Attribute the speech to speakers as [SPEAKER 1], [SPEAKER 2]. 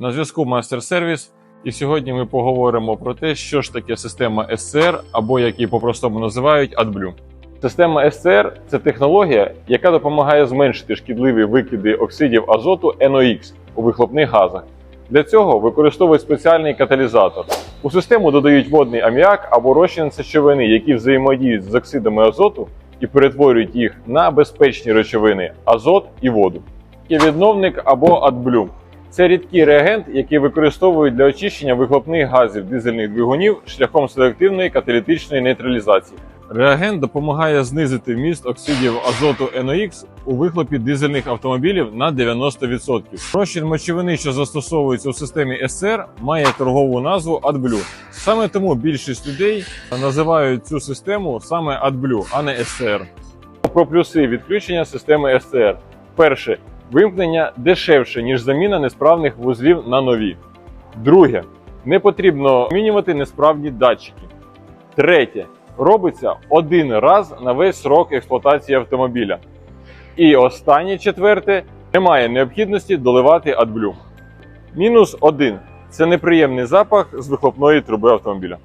[SPEAKER 1] На зв'язку Мастер Сервіс. І сьогодні ми поговоримо про те, що ж таке система SCR, або як її по-простому називають AdBlue. Система SCR – це технологія, яка допомагає зменшити шкідливі викиди оксидів азоту NOx у вихлопних газах. Для цього використовують спеціальний каталізатор. У систему додають водний аміак або розчин сечовини, які взаємодіють з оксидами азоту і перетворюють їх на безпечні речовини азот і воду. Є відновник або AdBlue. Це рідкий реагент, який використовують для очищення вихлопних газів дизельних двигунів шляхом селективної каталітичної нейтралізації. Реагент допомагає знизити вміст оксидів азоту NOx у вихлопі дизельних автомобілів на 90%. Розчин мочовини, що застосовується у системі SCR, має торгову назву AdBlue. Саме тому більшість людей називають цю систему саме AdBlue, а не SCR. Про плюси відключення системи SCR. Перше, вимкнення дешевше, ніж заміна несправних вузлів на нові. Друге, не потрібно змінювати несправні датчики. Третє, робиться один раз на весь срок експлуатації автомобіля. І останнє четверте, немає необхідності доливати AdBlue. Мінус один це неприємний запах з вихлопної труби автомобіля.